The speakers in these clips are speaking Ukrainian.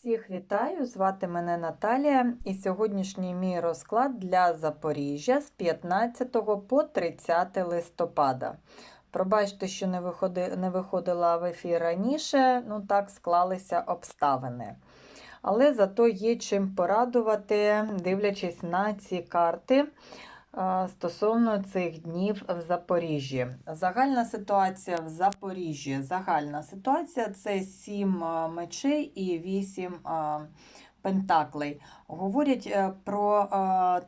Всіх вітаю! Звати мене Наталія і сьогоднішній мій розклад для Запоріжжя з 15 по 30 листопада. Пробачте, що не, виходи, не виходила в ефір раніше, ну так склалися обставини. Але зато є чим порадувати, дивлячись на ці карти стосовно цих днів в Запоріжжі. Загальна ситуація в Запоріжжі. Загальна ситуація це 7 мечей і 8 а, пентаклей. Говорять е, про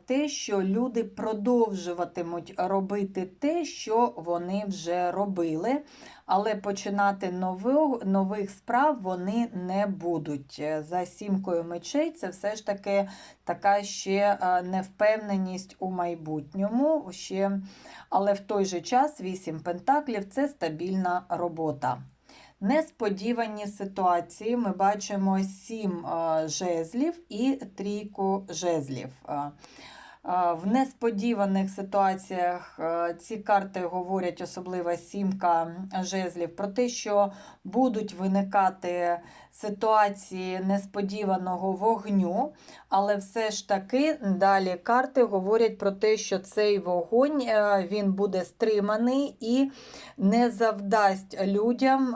те, що люди продовжуватимуть робити те, що вони вже робили, але починати нових, нових справ вони не будуть. Е, За сімкою мечей це все ж таки така ще е, невпевненість у майбутньому. Ще, але в той же час вісім пентаклів це стабільна робота. Несподівані ситуації ми бачимо сім е, жезлів і трійку жезлів. Е, В несподіваних ситуаціях е, ці карти говорять, особливо сімка жезлів, про те, що будуть виникати ситуації несподіваного вогню, але все ж таки далі карти говорять про те, що цей вогонь е, він буде стриманий і не завдасть людям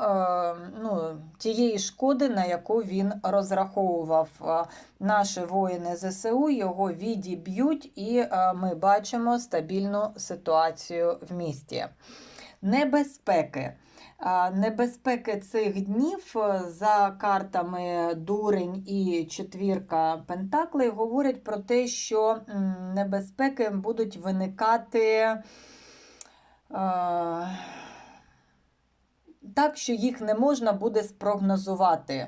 ну, тієї шкоди, на яку він розраховував. Наші воїни ЗСУ його відіб'ють, і е, ми бачимо стабільну ситуацію в місті. Небезпеки. Небезпеки цих днів е, за картами Дурень і четвірка Пентаклей говорять про те, що небезпеки будуть виникати е, так, що їх не можна буде спрогнозувати.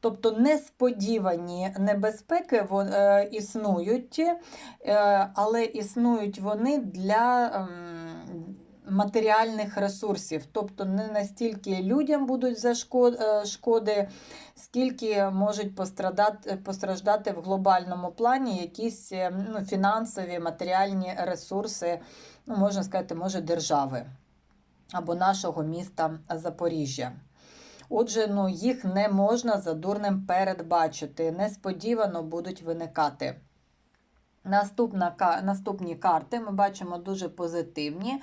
Тобто несподівані небезпеки е, існують, е, але існують вони для ем, матеріальних ресурсів. Тобто не настільки людям будуть за е, шкоди, скільки можуть пострадати, постраждати в глобальному плані якісь ну, фінансові, матеріальні ресурси, ну, можна сказати, може, держави або нашого міста Запоріжжя. Отже, ну, їх не можна за дурним передбачити, несподівано будуть виникати. Наступна, наступні карти ми бачимо дуже позитивні е,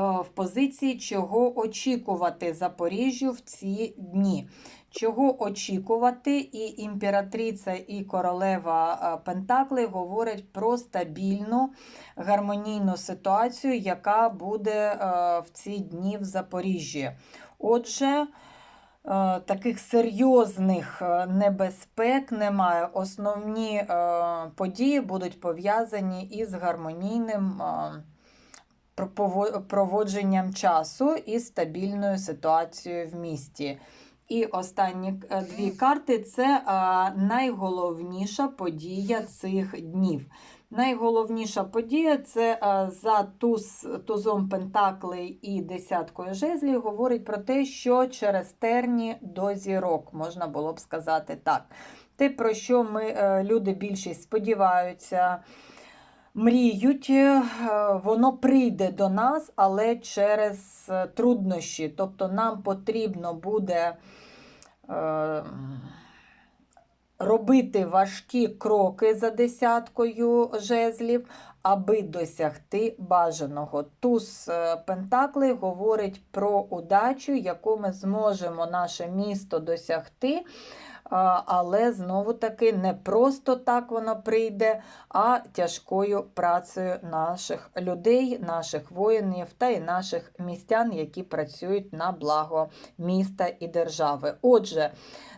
в позиції, чого очікувати Запоріжжю в ці дні. Чого очікувати, і імператриця, і королева е, Пентакли говорять про стабільну гармонійну ситуацію, яка буде е, в ці дні в Запоріжжі. Отже, таких серйозних е, небезпек немає. Основні е, події будуть пов'язані із гармонійним е, проводженням часу і стабільною ситуацією в місті. І останні е, дві карти це е, найголовніша подія цих днів. Найголовніша подія це е, за туз, тузом Пентаклей і десяткою жезлів говорить про те, що через терні до зірок, можна було б сказати так. Те, про що ми, люди більшість сподіваються, мріють, е, воно прийде до нас, але через е, труднощі. Тобто нам потрібно буде. е, робити важкі кроки за десяткою жезлів, аби досягти бажаного. Туз Пентаклей говорить про удачу, яку ми зможемо наше місто досягти. Але знову таки не просто так воно прийде, а тяжкою працею наших людей, наших воїнів та й наших містян, які працюють на благо міста і держави. Отже,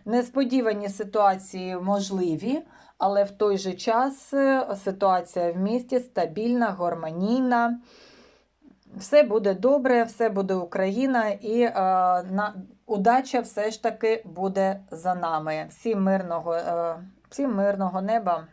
Несподівані ситуації можливі, але в той же час е, ситуація в місті стабільна, гармонійна. Все буде добре, все буде Україна, і е, на, удача все ж таки буде за нами. Всім мирного, е, всім мирного неба.